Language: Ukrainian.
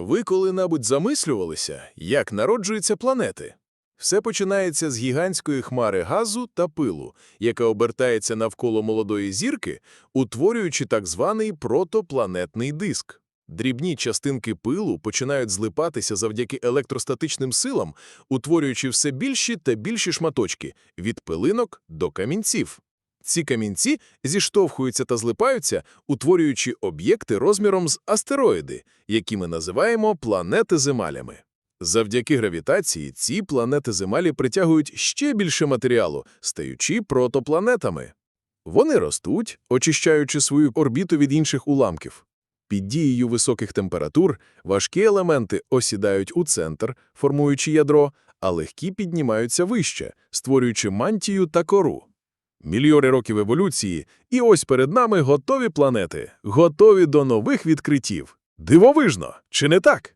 Ви коли-небудь замислювалися, як народжуються планети? Все починається з гігантської хмари газу та пилу, яка обертається навколо молодої зірки, утворюючи так званий протопланетний диск. Дрібні частинки пилу починають злипатися завдяки електростатичним силам, утворюючи все більші та більші шматочки – від пилинок до камінців. Ці камінці зіштовхуються та злипаються, утворюючи об'єкти розміром з астероїди, які ми називаємо планети-земалями. Завдяки гравітації ці планети-земалі притягують ще більше матеріалу, стаючи протопланетами. Вони ростуть, очищаючи свою орбіту від інших уламків. Під дією високих температур важкі елементи осідають у центр, формуючи ядро, а легкі піднімаються вище, створюючи мантію та кору. Мільйони років еволюції, і ось перед нами готові планети, готові до нових відкриттів. Дивовижно, чи не так?